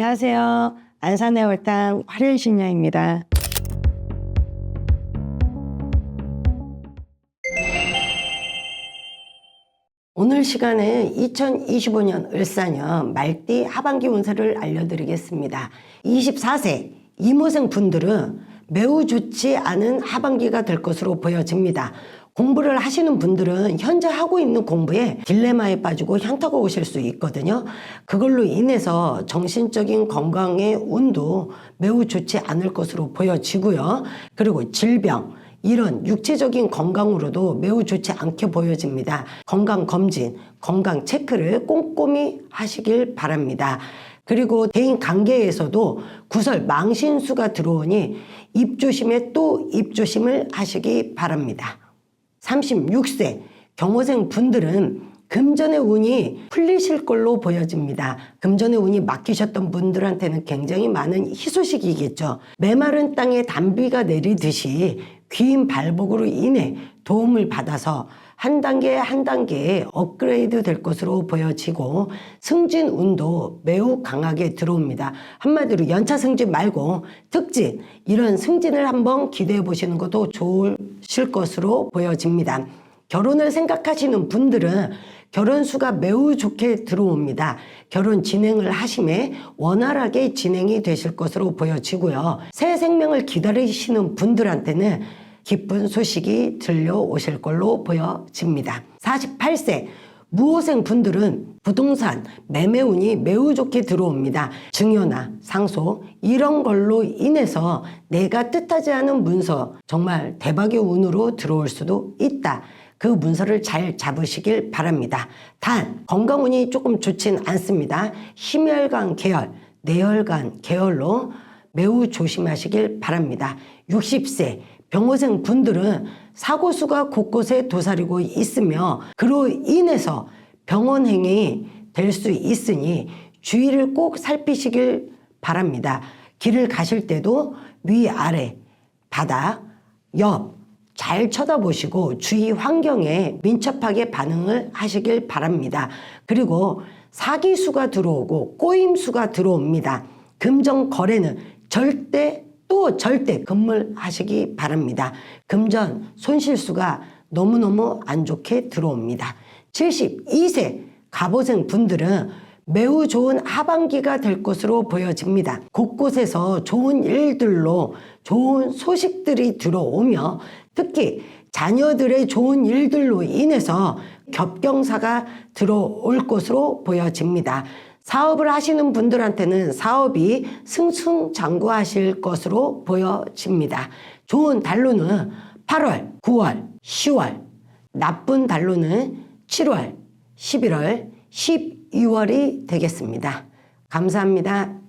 안녕하세요. 안산의 월당 화려신녀입니다. 오늘 시간에 2025년 을사년 말띠 하반기 운세를 알려드리겠습니다. 24세 이모생 분들은 매우 좋지 않은 하반기가 될 것으로 보여집니다. 공부를 하시는 분들은 현재 하고 있는 공부에 딜레마에 빠지고 현타가 오실 수 있거든요. 그걸로 인해서 정신적인 건강의 운도 매우 좋지 않을 것으로 보여지고요. 그리고 질병, 이런 육체적인 건강으로도 매우 좋지 않게 보여집니다. 건강 검진, 건강 체크를 꼼꼼히 하시길 바랍니다. 그리고 대인 관계에서도 구설 망신수가 들어오니 입조심에 또 입조심을 하시기 바랍니다. 36세 경호생 분들은 금전의 운이 풀리실 걸로 보여집니다. 금전의 운이 막히셨던 분들한테는 굉장히 많은 희소식이겠죠. 메마른 땅에 단비가 내리듯이 귀인 발복으로 인해 도움을 받아서 한 단계 한 단계 업그레이드 될 것으로 보여지고 승진 운도 매우 강하게 들어옵니다. 한마디로 연차 승진 말고 특진 이런 승진을 한번 기대해 보시는 것도 좋으실 것으로 보여집니다. 결혼을 생각하시는 분들은 결혼 수가 매우 좋게 들어옵니다. 결혼 진행을 하심에 원활하게 진행이 되실 것으로 보여지고요. 새 생명을 기다리시는 분들한테는 기쁜 소식이 들려오실 걸로 보여집니다. 48세 무호생 분들은 부동산 매매 운이 매우 좋게 들어옵니다. 증여나 상속 이런 걸로 인해서 내가 뜻하지 않은 문서 정말 대박의 운으로 들어올 수도 있다. 그 문서를 잘 잡으시길 바랍니다. 단 건강운이 조금 좋진 않습니다. 심혈관 계열, 뇌혈관 계열로 매우 조심하시길 바랍니다. 60세 병호생 분들은 사고수가 곳곳에 도사리고 있으며 그로 인해서 병원행이 될 수 있으니 주의를 꼭 살피시길 바랍니다. 길을 가실 때도 위아래, 바닥, 옆, 잘 쳐다보시고 주위 환경에 민첩하게 반응을 하시길 바랍니다. 그리고 사기수가 들어오고 꼬임수가 들어옵니다. 금전 거래는 절대 또 절대 금물하시기 바랍니다. 금전 손실수가 너무너무 안 좋게 들어옵니다. 72세 갑오생 분들은 매우 좋은 하반기가 될 것으로 보여집니다. 곳곳에서 좋은 일들로 좋은 소식들이 들어오며 특히 자녀들의 좋은 일들로 인해서 겹경사가 들어올 것으로 보여집니다. 사업을 하시는 분들한테는 사업이 승승장구하실 것으로 보여집니다. 좋은 달로는 8월, 9월, 10월, 나쁜 달로는 7월, 11월, 12월이 되겠습니다. 감사합니다.